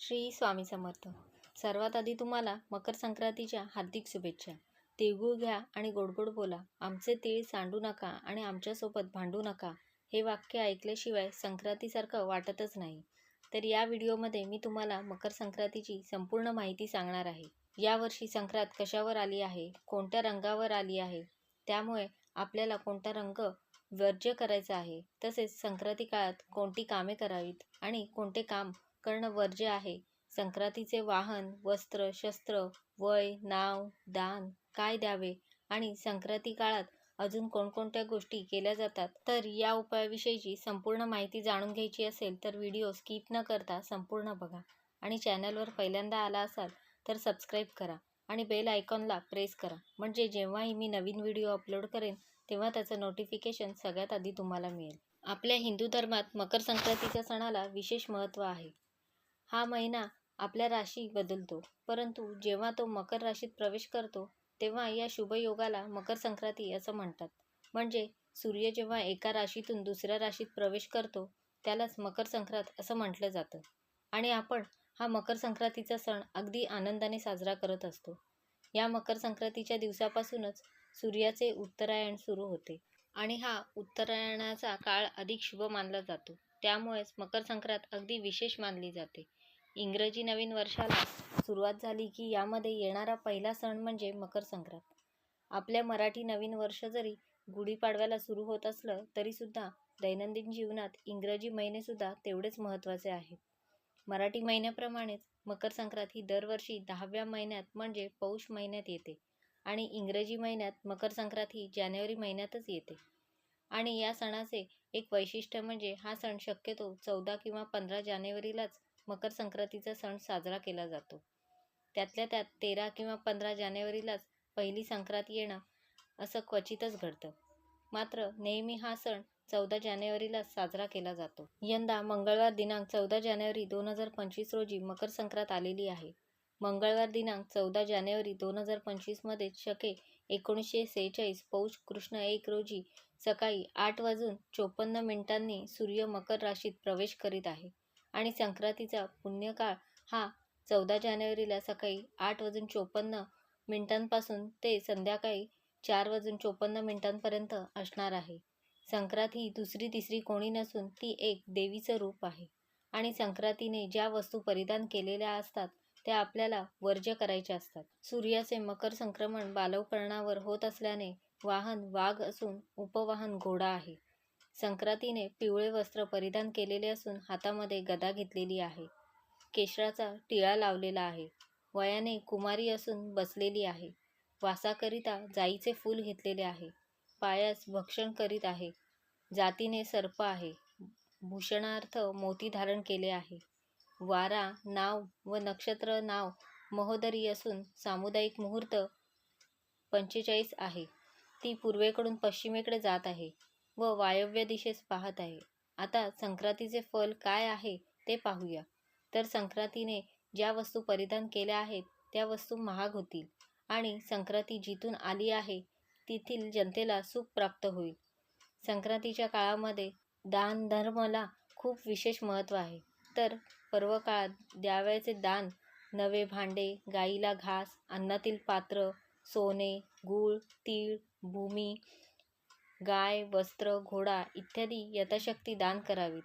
श्री स्वामी समर्थ. सर्वात आधी तुम्हाला मकर संक्रांतीच्या हार्दिक शुभेच्छा. तिळगुळ घ्या आणि गोडगोड बोला. आमचे तीळ सांडू नका आणि आमच्यासोबत भांडू नका. हे वाक्य ऐकल्याशिवाय संक्रांतीसारखं वाटतच नाही. तर या व्हिडिओमध्ये मी तुम्हाला मकर संक्रांतीची संपूर्ण माहिती सांगणार आहे. यावर्षी संक्रांत कशावर आली आहे? कोणत्या रंगावर आली आहे? त्यामुळे आपल्याला कोणता रंग वर्ज्य करायचा आहे? तसेच संक्रांती काळात कोणती कामे करावीत? आणि कोणते काम करणं वर्ज्य आहे संक्रांतीचे वाहन वस्त्र शस्त्र वय नाव दान काय द्यावे आणि संक्रांती काळात अजून कोणकोणत्या गोष्टी केल्या जातात? तर या उपायाविषयीची संपूर्ण माहिती जाणून घ्यायची असेल तर व्हिडिओ स्किप न करता संपूर्ण बघा आणि चॅनलवर पहिल्यांदा आला असाल तर सबस्क्राईब करा आणि बेल आयकॉनला प्रेस करा. म्हणजे जेव्हाही मी नवीन व्हिडिओ अपलोड करेन तेव्हा त्याचं नोटिफिकेशन सगळ्यात आधी तुम्हाला मिळेल. आपल्या हिंदू धर्मात मकर संक्रांतीच्या सणाला विशेष महत्त्व आहे. हा महिना आपल्या राशी बदलतो. परंतु जेव्हा तो मकर राशीत प्रवेश करतो तेव्हा या शुभयोगाला मकर संक्रांती असं म्हणतात. म्हणजे सूर्य जेव्हा एका राशीतून दुसऱ्या राशीत प्रवेश करतो त्यालाच मकर संक्रांत असं म्हटलं जातं. आणि आपण हा मकर संक्रांतीचा सण अगदी आनंदाने साजरा करत असतो. या मकर संक्रांतीच्या दिवसापासूनच सूर्याचे उत्तरायण सुरू होते आणि हा उत्तरायणाचा काळ अधिक शुभ मानला जातो. त्यामुळेच मकर संक्रांत अगदी विशेष मानली जाते. इंग्रजी नवीन वर्षाला सुरुवात झाली की यामध्ये येणारा पहिला सण म्हणजे मकर संक्रांत. आपल्या मराठी नवीन वर्ष जरी गुढीपाडव्याला सुरू होत असलं तरीसुद्धा दैनंदिन जीवनात इंग्रजी महिनेसुद्धा तेवढेच महत्त्वाचे आहेत. मराठी महिन्याप्रमाणेच मकर संक्रांत ही दरवर्षी दहाव्या महिन्यात म्हणजे पौष महिन्यात येते आणि इंग्रजी महिन्यात मकर संक्रांत ही जानेवारी महिन्यातच येते. आणि या सणाचे एक वैशिष्ट्य म्हणजे हा सण शक्यतो चौदा किंवा पंधरा जानेवारीलाच मकर संक्रांतीचा सण साजरा केला जातो. त्यातल्या त्यात तेरा किंवा पंधरा जानेवारीलाच पहिली संक्रांत येणं असं क्वचितच घडतं. मात्र नेहमी हा सण चौदा जानेवारीला साजरा केला जातो. यंदा मंगळवार दिनांक चौदा जानेवारी दोन हजार पंचवीस रोजी मकर संक्रांत आलेली आहे. मंगळवार दिनांक चौदा जानेवारी दोन हजार पंचवीसमध्ये शके एकोणीसशे सेहेचाळीस पौष कृष्ण एक रोजी सकाळी आठ वाजून चोपन्न मिनिटांनी सूर्य मकर राशीत प्रवेश करीत आहे. आणि संक्रांतीचा पुण्यकाळ हा चौदा जानेवारीला सकाळी आठ वाजून चोपन्न मिनिटांपासून ते संध्याकाळी चार वाजून चोपन्न मिनिटांपर्यंत असणार आहे. संक्रांत ही दुसरी तिसरी कोणी नसून ती एक देवीचं रूप आहे. आणि संक्रांतीने ज्या वस्तू परिधान केलेल्या असतात त्या आपल्याला वर्ज्य करायच्या असतात. सूर्याचे मकर संक्रमण बालवकरणावर होत असल्याने वाहन वाघ असून उपवाहन घोडा आहे. संक्रांतीने पिवळे वस्त्र परिधान केलेले असून हातामध्ये गदा घेतलेली आहे. केशराचा टिळा लावलेला आहे. वयाने कुमारी असून बसलेली आहे. वासाकरिता जाईचे फूल घेतलेले आहे. पायास भक्षण करीत आहे. जातीने सर्प आहे. भूषणार्थ मोती धारण केले आहे. वारा नाव व नक्षत्र नाव महोदरी असून सामुदायिक मुहूर्त पंचेचाळीस आहे. ती पूर्वेकडून पश्चिमेकडे जात आहे. व वायव्य दिशेस पाहत आहे. आता संक्रांतीचे फल काय आहे ते पाहूया. तर संक्रांतीने ज्या वस्तू परिधान केल्या आहेत त्या वस्तू महाग होतील आणि संक्रांती जिथून आली आहे तेथील जनतेला सुख प्राप्त होईल. संक्रांतीच्या काळामध्ये दान धर्माला खूप विशेष महत्त्व आहे. तर पर्व काळात द्यावयाचे दान नवे भांडे गाईला घास अन्नातील पात्र सोने गूळ तीळ भूमी गाय वस्त्र घोडा इत्यादी यथाशक्ती दान करावीत.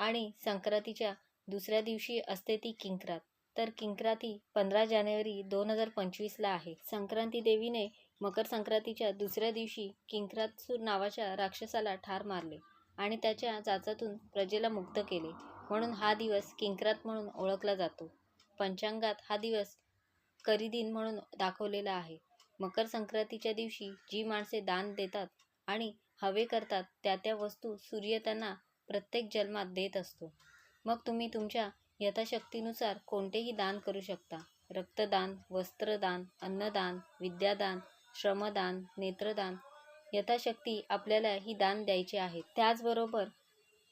आणि संक्रांतीच्या दुसऱ्या दिवशी असते ती किंक्रात. तर किंक्राती पंधरा जानेवारी दोन हजार पंचवीसला आहे. संक्रांती देवीने मकर संक्रांतीच्या दुसऱ्या दिवशी किंक्रातसूर नावाच्या राक्षसाला ठार मारले आणि त्याच्या जाचातून प्रजेला मुक्त केले. म्हणून हा दिवस किंक्रात म्हणून ओळखला जातो. पंचांगात हा दिवस करिदिन म्हणून दाखवलेला आहे. मकर संक्रांतीच्या दिवशी जी माणसे दान देतात आणि हवे करतात त्या त्या वस्तू सूर्य त्यांना प्रत्येक जन्मात देत असतो. मग तुम्ही तुमच्या यथाशक्तीनुसार कोणतेही दान करू शकता. रक्तदान वस्त्रदान अन्नदान विद्यादान श्रमदान नेत्रदान. यथाशक्ती आपल्याला ही दान द्यायचे आहे. त्याचबरोबर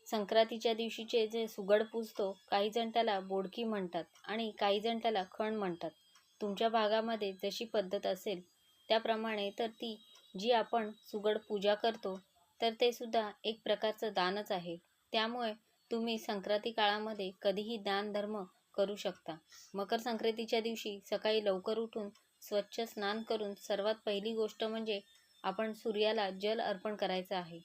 संक्रांतीच्या दिवशीचे जे सुगड पूजतो काही जण त्याला बोडकी म्हणतात आणि काही जण त्याला खण म्हणतात. तुमच्या भागामध्ये जशी पद्धत असेल त्याप्रमाणे तर ती जी आपण सुगड पूजा करतो तर ते सुद्धा एक प्रकारचं दानच आहे. त्यामुळे तुम्ही संक्रांती काळामध्ये कधीही दान धर्म करू शकता. मकर संक्रांतीच्या दिवशी सकाळी लवकर उठून स्वच्छ स्नान करून सर्वात पहिली गोष्ट म्हणजे आपण सूर्याला जल अर्पण करायचं आहे.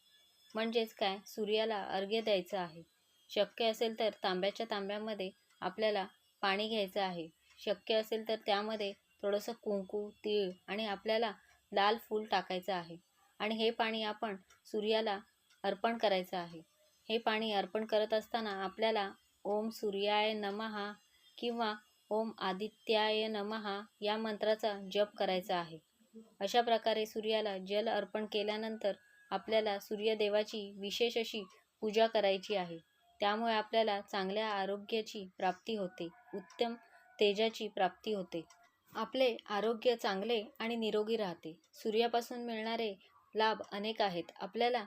म्हणजेच काय? सूर्याला अर्घ्य द्यायचं आहे. शक्य असेल तर तांब्याच्या तांब्यामध्ये आपल्याला पाणी घ्यायचं आहे. शक्य असेल तर त्यामध्ये थोडंसं कुंकू तीळ आणि आपल्याला लाल फूल टाकायचं आहे आणि हे पाणी आपण सूर्याला अर्पण करायचं आहे. हे पाणी अर्पण करत असताना आपल्याला ओम सूर्याय नमहा किंवा ओम आदित्याय नमहा या मंत्राचा जप करायचा आहे. अशा प्रकारे सूर्याला जल अर्पण केल्यानंतर आपल्याला सूर्यदेवाची विशेष अशी पूजा करायची आहे. त्यामुळे आपल्याला चांगल्या आरोग्याची प्राप्ती होते. उत्तम तेजाची प्राप्ती होते. आपले आरोग्य चांगले आणि निरोगी राहते. सूर्यापासून मिळणारे लाभ अनेक आहेत. आपल्याला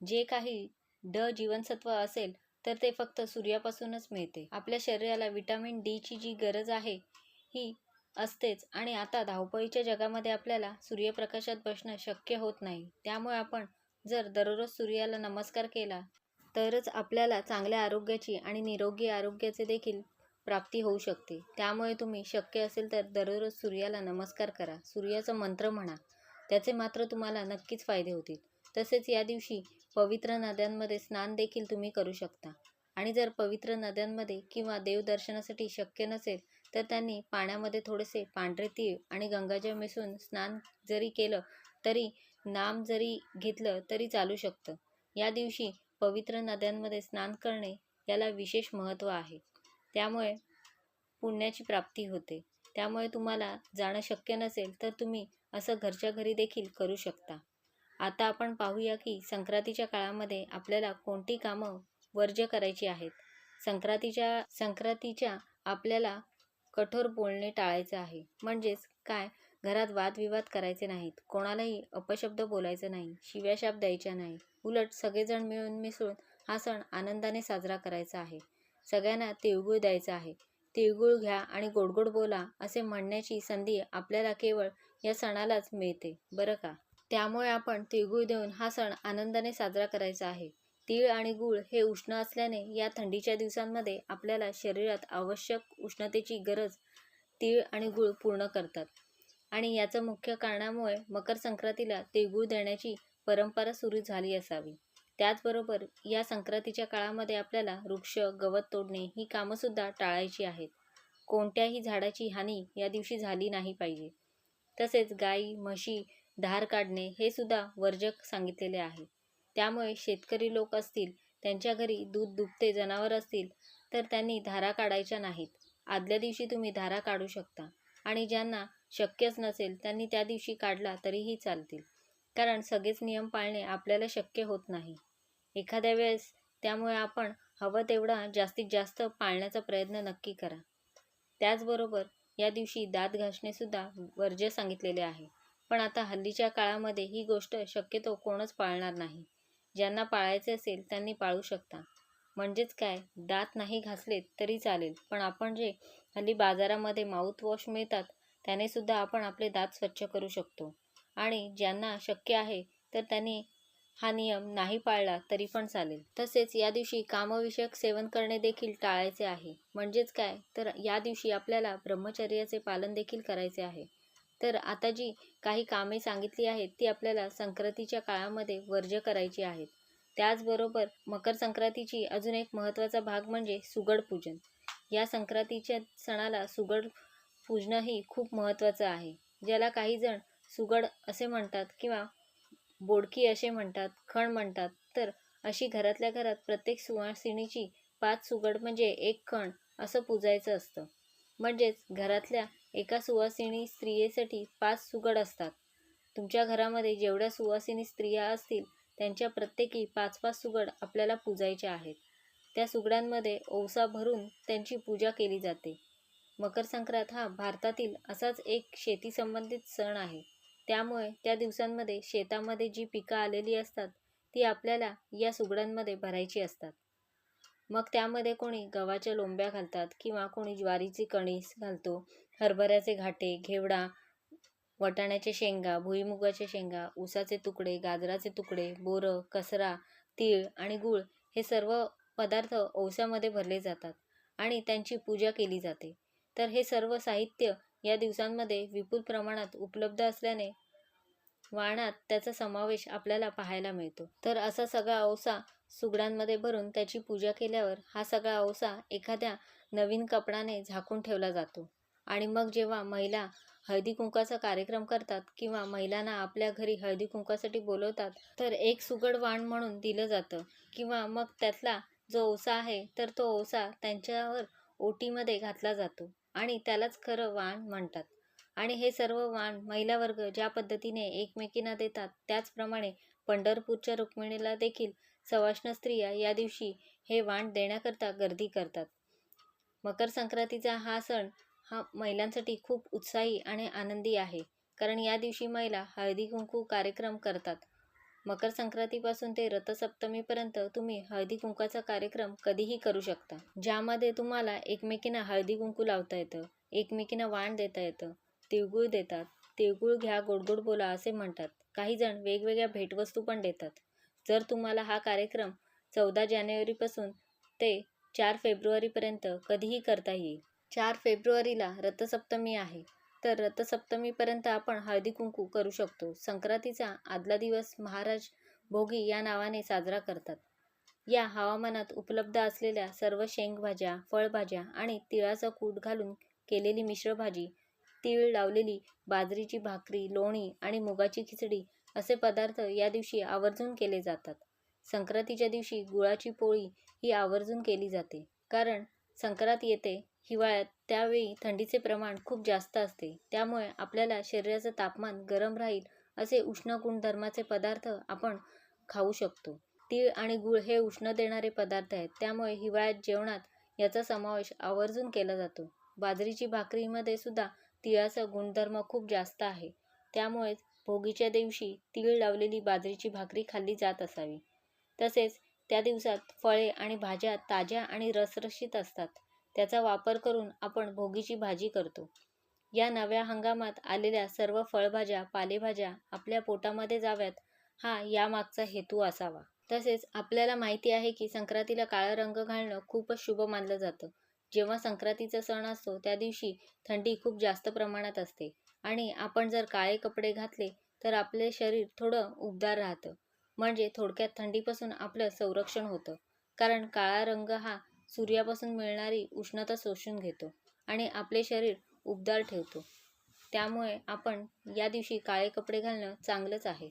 जे काही ड जीवनसत्व असेल तर ते फक्त सूर्यापासूनच मिळते. आपल्या शरीराला विटॅमिन डीची जी गरज आहे ही असतेच. आणि आता धावपळीच्या जगामध्ये आपल्याला सूर्यप्रकाशात बसणं शक्य होत नाही. त्यामुळे आपण जर दररोज सूर्याला नमस्कार केला तरच आपल्याला चांगल्या आरोग्याची आणि निरोगी आरोग्याचे देखील प्राप्ती होऊ शकते. त्यामुळे तुम्ही शक्य असेल तर दररोज सूर्याला नमस्कार करा. सूर्याचा मंत्र म्हणा. त्याचे मात्र तुम्हाला नक्कीच फायदे होतील. तसेच या दिवशी पवित्र नद्यांमध्ये स्नान देखील तुम्ही करू शकता. आणि जर पवित्र नद्यांमध्ये किंवा देवदर्शनासाठी शक्य नसेल तर त्यांनी पाण्यामध्ये थोडेसे पांढरे तीळ आणि गंगाजल मिसळून स्नान जरी केलं तरी नाम जरी घेतलं तरी चालू शकतं. या दिवशी पवित्र नद्यांमध्ये स्नान करणे याला विशेष महत्त्व आहे. त्यामुळे पुण्याची प्राप्ती होते. त्यामुळे तुम्हाला जाणं शक्य नसेल तर तुम्ही असं घरच्या घरी देखील करू शकता. आता आपण पाहूया की संक्रांतीच्या काळामध्ये आपल्याला कोणती कामं वर्ज्य करायची आहेत. संक्रांतीच्या संक्रांतीच्या आपल्याला कठोर बोलणे टाळायचं आहे. म्हणजेच काय? घरात वादविवाद करायचे नाहीत. कोणालाही अपशब्द बोलायचं नाही. शिव्याशाप द्यायच्या नाही. उलट सगळेजण मिळून मिसळून हा सण आनंदाने साजरा करायचा आहे. सगळ्यांना तिळगुळ द्यायचा आहे. तिळगुळ घ्या आणि गोडगोड बोला असे म्हणण्याची संधी आपल्याला केवळ या सणालाच मिळते बरं का? त्यामुळे आपण तिळगुळ देऊन हा सण आनंदाने साजरा करायचा आहे. तीळ आणि गूळ हे उष्ण असल्याने या थंडीच्या दिवसांमध्ये आपल्याला शरीरात आवश्यक उष्णतेची गरज तीळ आणि गूळ पूर्ण करतात. आणि याचं मुख्य कारणामुळे मकर संक्रांतीला तिळगुळ देण्याची परंपरा सुरू झाली असावी. त्याचबरोबर या संक्रांतीच्या काळामध्ये आपल्याला वृक्ष गवत तोडणे ही कामंसुद्धा टाळायची आहेत. कोणत्याही झाडाची हानी या दिवशी झाली नाही पाहिजे. तसेच गाई म्हशी धार काढणे हे सुद्धा वर्जक सांगितलेले आहे. त्यामुळे शेतकरी लोक असतील त्यांच्या घरी दूध दुभते जनावर असतील तर त्यांनी धारा काढायच्या नाहीत. आदल्या दिवशी तुम्ही धारा काढू शकता आणि ज्यांना शक्यच नसेल त्यांनी त्या दिवशी काढला तरीही चालतील. कारण सगळेच नियम पाळणे आपल्याला शक्य होत नाही. एखाद्या वेळेस त्यामुळे आपण हवं तेवढा जास्तीत जास्त पाळण्याचा प्रयत्न नक्की करा. त्याचबरोबर या दिवशी दात घासणेसुद्धा वर्ज्य सांगितलेले आहे. पण आता हल्लीच्या काळामध्ये ही गोष्ट शक्यतो कोणच पाळणार नाही. ज्यांना पाळायचे असेल त्यांनी पाळू शकता. म्हणजेच काय दात नाही घासलेत तरी चालेल. पण आपण जे हल्ली बाजारामध्ये माउथवॉश मिळतात त्याने सुद्धा आपण आपले दात स्वच्छ करू शकतो. आणि ज्यांना शक्य आहे तर त्यांनी हा नियम नाही पाळला तरी पण चालेल. तसेच या दिवशी कामविषयक सेवन करणे देखील टाळायचे आहे. म्हणजेच काय? तर या दिवशी आपल्याला ब्रह्मचर्याचे पालन देखील करायचे आहे. तर आता जी काही कामे सांगितली आहेत ती आपल्याला संक्रांतीच्या काळामध्ये वर्ज्य करायची आहेत. त्याचबरोबर मकर संक्रांतीची अजून एक महत्त्वाचा भाग म्हणजे सुगड पूजन. या संक्रांतीच्या सणाला सुगड पूजनंही खूप महत्त्वाचं आहे. ज्याला काही जण सुगड असे म्हणतात किंवा बोडकी असे म्हणतात खण म्हणतात. तर अशी घरातल्या घरात प्रत्येक सुवासिनीची पाच सुगड म्हणजे एक खण असं पूजायचं असतं. म्हणजेच घरातल्या एका सुवासिनी स्त्रियेसाठी पाच सुगड असतात. तुमच्या घरामध्ये जेवढ्या सुवासिनी स्त्रिया असतील त्यांच्या प्रत्येकी पाच पाच सुगड आपल्याला पूजायच्या आहेत. त्या सुगड्यांमध्ये ओवसा भरून त्यांची पूजा केली जाते. मकर संक्रांत हा भारतातील असाच एक शेती संबंधित सण आहे. त्यामुळे त्या दिवसांमध्ये शेतामध्ये जी पिकं आलेली असतात ती आपल्याला या सुगड्यांमध्ये भरायची असतात. मग त्यामध्ये कोणी गव्हाच्या लोंब्या घालतात किंवा कोणी ज्वारीची कणीस घालतो हरभऱ्याचे घाटे घेवडा वटाण्याचे शेंगा भुईमुगाचे शेंगा ऊसाचे तुकडे गाजराचे तुकडे बोरं कसरा तीळ आणि गूळ हे सर्व पदार्थ ओसामध्ये भरले जातात आणि त्यांची पूजा केली जाते. तर हे सर्व साहित्य या दिवसांमध्ये विपुल प्रमाणात उपलब्ध असल्याने वाणात त्याचा समावेश आपल्याला पाहायला मिळतो. तर असा सगळा औसा सुगडांमध्ये भरून त्याची पूजा केल्यावर हा सगळा औसा एखाद्या नवीन कपडाने झाकून ठेवला जातो. आणि मग जेव्हा महिला हळदी कुंकाचा कार्यक्रम करतात किंवा महिलांना आपल्या घरी हळदी कुंकासाठी बोलवतात तर एक सुगड वाण म्हणून दिलं जातं. किंवा मग त्यातला जो ओसा आहे तर तो ओसा त्यांच्यावर ओटीमध्ये घातला जातो. आणि त्यालाच खरं वाण म्हणतात. आणि हे सर्व वाण महिला वर्ग ज्या पद्धतीने एकमेकींना देतात त्याचप्रमाणे पंढरपूरच्या रुक्मिणीला देखील सवाष्ण स्त्रिया या दिवशी हे वाण देण्याकरता गर्दी करतात. मकर संक्रांतीचा हा सण हा महिलांसाठी खूप उत्साही आणि आनंदी आहे. कारण या दिवशी महिला हळदी कुंकू कार्यक्रम करतात. मकर संक्रांतीपासून ते रथसप्तमीपर्यंत तुम्ही हळदी कुंकाचा कार्यक्रम कधीही करू शकता. ज्यामध्ये तुम्हाला एकमेकींना हळदी कुंकू लावता येतं एकमेकींना वाण देता येतं तिळगुळ देतात तिळगुळ घ्या गोडगोड बोला असे म्हणतात. काही जण वेगवेगळ्या भेटवस्तू पण देतात. जर तुम्हाला हा कार्यक्रम चौदा जानेवारीपासून ते चार फेब्रुवारीपर्यंत कधीही करता येईल. चार फेब्रुवारीला रथसप्तमी आहे. तर रथसप्तमीपर्यंत आपण हळदी कुंकू करू शकतो. संक्रांतीचा आदला दिवस महाराज भोगी या नावाने साजरा करतात. या हवामानात उपलब्ध असलेल्या सर्व शेंगभाज्या फळभाज्या आणि तिळाचा कूट घालून केलेली मिश्र भाजी तीळ लावलेली बाजरीची भाकरी लोणी आणि मुगाची खिचडी असे पदार्थ या दिवशी आवर्जून केले जातात. संक्रांतीच्या दिवशी गुळाची पोळी ही आवर्जून केली जाते. कारण संक्रांत येते हिवाळ्यात त्यावेळी थंडीचे प्रमाण खूप जास्त असते. त्यामुळे आपल्याला शरीराचं तापमान गरम राहील असे उष्ण गुणधर्माचे पदार्थ आपण खाऊ शकतो. तीळ आणि गुळ हे उष्ण देणारे पदार्थ आहेत. त्यामुळे हिवाळ्यात जेवणात याचा समावेश आवर्जून केला जातो. बाजरीची भाकरीमध्ये सुद्धा तिळाचा गुणधर्म खूप जास्त आहे. त्यामुळेच भोगीच्या दिवशी तीळ लावलेली बाजरीची भाकरी खाल्ली जात असावी. तसेच त्या दिवसात फळे आणि भाज्या ताज्या आणि रसरशीत असतात. त्याचा वापर करून आपण भोगीची भाजी करतो. या नव्या हंगामात आलेल्या सर्व फळभाज्या पालेभाज्या आपल्या पोटामध्ये जाव्यात हा यामागचा हेतू असावा. तसेच आपल्याला माहिती आहे की संक्रांतीला काळा रंग घालणं खूपच शुभ मानलं जातं. जेव्हा संक्रांतीचा सण असतो त्या दिवशी थंडी खूप जास्त प्रमाणात असते आणि आपण जर काळे कपडे घातले तर आपले शरीर थोडं उबदार राहतं. म्हणजे थोडक्यात थंडीपासून आपलं संरक्षण होतं. कारण काळा रंग हा सूर्यापासून मिळणारी उष्णता शोषून घेतो आणि आपले शरीर उबदार ठेवतो. त्यामुळे आपण या दिवशी काळे कपडे घालणं चांगलंच आहे.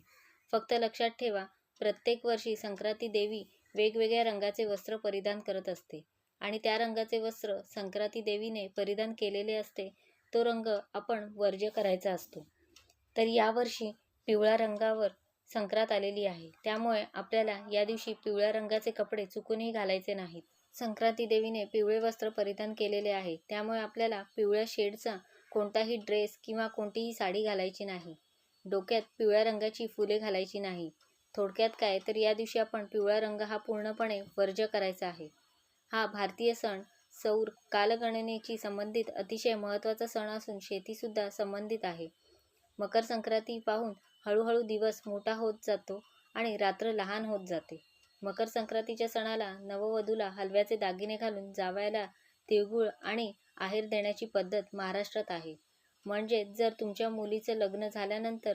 फक्त लक्षात ठेवा प्रत्येक वर्षी संक्रांती देवी वेगवेगळ्या रंगाचे वस्त्र परिधान करत असते आणि त्या रंगाचे वस्त्र संक्रांती देवीने परिधान केलेले असते तो रंग आपण वर्ज्य करायचा असतो. तर यावर्षी पिवळ्या रंगावर संक्रांत आलेली आहे. त्यामुळे आपल्याला या दिवशी पिवळ्या रंगाचे कपडे चुकूनही घालायचे नाहीत. संक्रांती देवीने पिवळे वस्त्र परिधान केलेले आहे. त्यामुळे आपल्याला पिवळ्या शेडचा कोणताही ड्रेस किंवा कोणतीही साडी घालायची नाही. डोक्यात पिवळ्या रंगाची फुले घालायची नाही. थोडक्यात काय तर या दिवशी आपण पिवळा रंग हा पूर्णपणे वर्ज्य करायचा आहे. हा भारतीय सण सौर कालगणनेची संबंधित अतिशय महत्त्वाचा सण असून शेतीसुद्धा संबंधित आहे. मकर संक्रांती पाहून हळूहळू दिवस मोठा होत जातो आणि रात्र लहान होत जाते. मकर संक्रांतीच्या सणाला नववधूला हलव्याचे दागिने घालून जावयाला तिळगुळ आणि आहेर देण्याची पद्धत महाराष्ट्रात आहे. म्हणजे जर तुमच्या मुलीचं लग्न झाल्यानंतर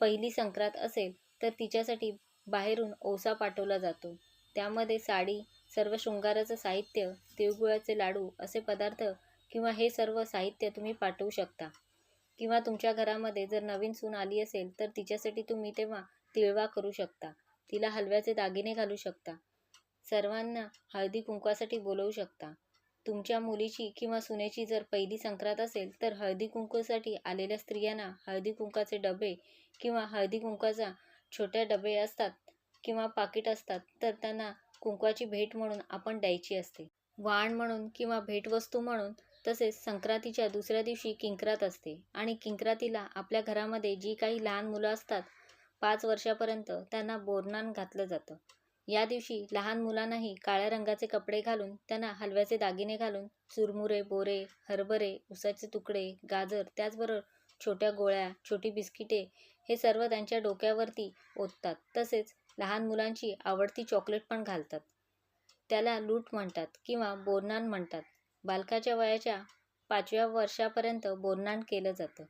पहिली संक्रांत असेल तर तिच्यासाठी बाहेरून ओसा पाठवला जातो. त्यामध्ये साडी सर्व शृंगाराचं साहित्य तिळगुळाचे लाडू असे पदार्थ किंवा हे सर्व साहित्य तुम्ही पाठवू शकता. किंवा तुमच्या घरामध्ये जर नवीन सून आली असेल तर तिच्यासाठी तुम्ही तेव्हा तिळवा करू शकता. तिला हलव्याचे दागिने घालू शकता. सर्वांना हळदी कुंकवासाठी बोलवू शकता. तुमच्या मुलीची किंवा सुनेची जर पहिली संक्रांत असेल तर हळदी कुंकूसाठी आलेल्या स्त्रियांना हळदी कुंकाचे डबे किंवा हळदी कुंकाचा छोट्या डबे असतात किंवा पाकिट असतात तर त्यांना कुंकवाची भेट म्हणून आपण द्यायची असते. वाण म्हणून किंवा भेटवस्तू म्हणून तसेच संक्रांतीच्या दुसऱ्या दिवशी किंक्रात असते. आणि किंक्रातीला आपल्या घरामध्ये जी काही लहान मुलं असतात पाच वर्षापर्यंत त्यांना बोरनान घातलं जातं. या दिवशी लहान मुलांनाही काळ्या रंगाचे कपडे घालून त्यांना हलव्याचे दागिने घालून चुरमुरे बोरे हरभरे उसाचे तुकडे गाजर त्याचबरोबर छोट्या गोळ्या छोटी बिस्किटे हे सर्व त्यांच्या डोक्यावरती ओततात. तसेच लहान मुलांची आवडती चॉकलेट पण घालतात. त्याला लूट म्हणतात किंवा बोरनान म्हणतात. बालकाच्या वयाच्या पाचव्या वर्षापर्यंत बोरनान केलं जातं.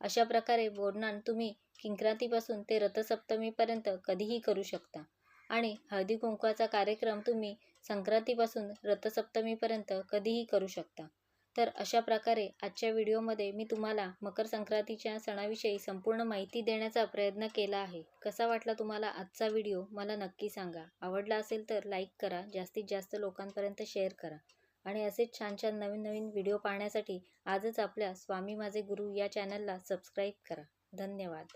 अशा प्रकारे बोरनान तुम्ही किंक्रांतीपासून ते रथसप्तमीपर्यंत कधीही करू शकता. आणि हळदी कुंकवाचा कार्यक्रम तुम्ही संक्रांतीपासून रथसप्तमीपर्यंत कधीही करू शकता. तर अशा प्रकारे आजच्या व्हिडिओमध्ये मी तुम्हाला मकर संक्रांतीच्या सणाविषयी संपूर्ण माहिती देण्याचा प्रयत्न केला आहे. कसा वाटला तुम्हाला आजचा व्हिडिओ मला नक्की सांगा. आवडला असेल तर लाईक करा जास्तीत जास्त लोकांपर्यंत शेअर करा. आणि असेच छान छान नवीन नवीन व्हिडिओ पाहण्यासाठी आजच आपल्या स्वामी माझे गुरु या चॅनलला सबस्क्राईब करा. धन्यवाद.